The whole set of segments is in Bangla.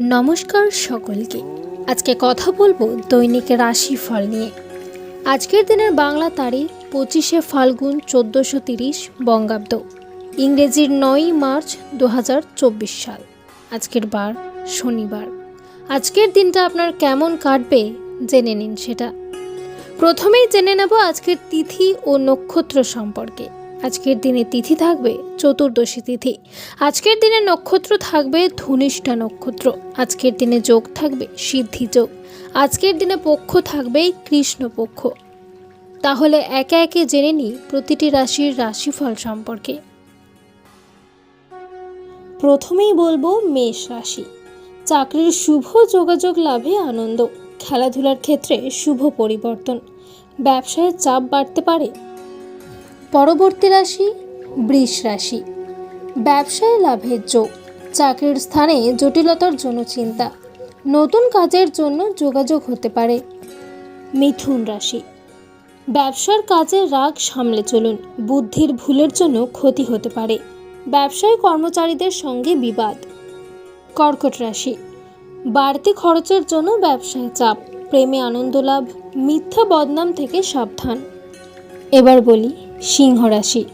নমস্কার সকলকে। আজকে কথা বলব দৈনিক রাশি ফল নিয়ে। আজকের দিনের বাংলা তারিখ পঁচিশে ফাল্গুন চোদ্দোশো তিরিশ বঙ্গাব্দ। ইংরেজির নয়ই মার্চ দু হাজার চব্বিশ সাল। আজকের বার শনিবার। আজকের দিনটা আপনার কেমন কাটবে জেনে নিন সেটা। প্রথমেই জেনে নেব আজকের তিথি ও নক্ষত্র সম্পর্কে। আজকের দিনে তিথি থাকবে চতুর্দশী তিথি। আজকের দিনে নক্ষত্র থাকবে ধনিষ্ঠা নক্ষত্র। আজকের দিনে যোগ থাকবে সিদ্ধি যোগ। আজকের দিনে পক্ষ থাকবে কৃষ্ণ পক্ষ। তাহলে একে একে জেনে নিই প্রতিটি রাশির রাশিফল সম্পর্কে। প্রথমেই বলব মেষ রাশি। চাকরির শুভ যোগাযোগ লাভে আনন্দ। খেলাধুলার ক্ষেত্রে শুভ পরিবর্তন। ব্যবসায় চাপ বাড়তে পারে পরবর্তী রাশি বৃষ রাশি। ব্যবসায় লাভের যোগ, চাকরির স্থানে জটিলতার জন্য চিন্তা, নতুন কাজের জন্য যোগাযোগ হতে পারে। মিথুন রাশি। ব্যবসার কাজে রাগ সামলে চলুন, বুদ্ধির ভুলের জন্য ক্ষতি হতে পারে। ব্যবসায় কর্মচারীদের সঙ্গে বিবাদ। কর্কট রাশি। বাড়তি খরচের জন্য ব্যবসায় চাপ, প্রেমে আনন্দ লাভ, মিথ্যা বদনাম থেকে সাবধান। এবার বলি সিংহ রাশি।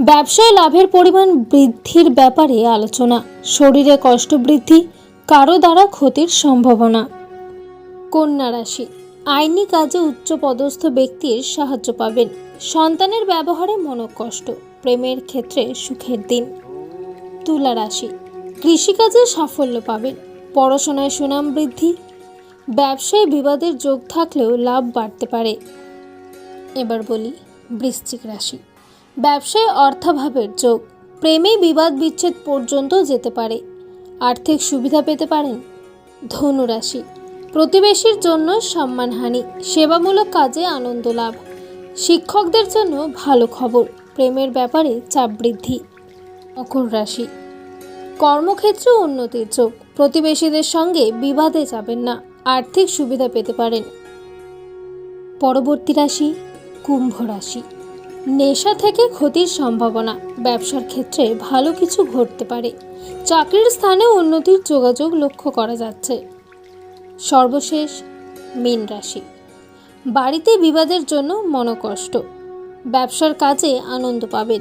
ব্যবসায় লাভের পরিমাণ বৃদ্ধির ব্যাপারে আলোচনা। শরীরে কষ্ট বৃদ্ধি, কারও দ্বারা ক্ষতির সম্ভাবনা। কন্যা রাশি, আইনি কাজে উচ্চ পদস্থ ব্যক্তির সাহায্য পাবেন। সন্তানের ব্যবহারে মনোকষ্ট, প্রেমের ক্ষেত্রে সুখের দিন। তুলা রাশি, কৃষিকাজে সাফল্য পাবেন, পড়াশোনায় সুনাম বৃদ্ধি। ব্যবসায় বিবাদের যোগ থাকলেও লাভ বাড়তে পারে। এবার বলি বৃশ্চিক রাশি। ব্যবসায় অর্থাভাবের যোগ। প্রেমে বিবাদ বিচ্ছেদ পর্যন্ত যেতে পারে। আর্থিক সুবিধা পেতে পারেন। ধনুরাশি প্রতিবেশীর জন্য সম্মানহানি। সেবামূলক কাজে আনন্দ লাভ। শিক্ষকদের জন্য ভালো খবর। প্রেমের ব্যাপারে চাপ বৃদ্ধি। মকর রাশি। কর্মক্ষেত্রে উন্নতির যোগ। প্রতিবেশীদের সঙ্গে বিবাদে যাবেন না। আর্থিক সুবিধা পেতে পারেন। পরবর্তী রাশি। কুম্ভ রাশি। নেশা থেকে ক্ষতির সম্ভাবনা। ব্যবসার ক্ষেত্রে ভালো কিছু ঘটতে পারে। চাকরির স্থানে উন্নতির যোগাযোগ লক্ষ্য করা যাচ্ছে। সর্বশেষ, মীন রাশি। বাড়িতে বিবাদের জন্য মনোকষ্ট। ব্যবসার কাজে আনন্দ পাবেন।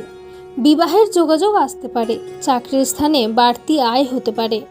বিবাহের যোগাযোগ আসতে পারে। চাকরির স্থানে বাড়তি আয় হতে পারে।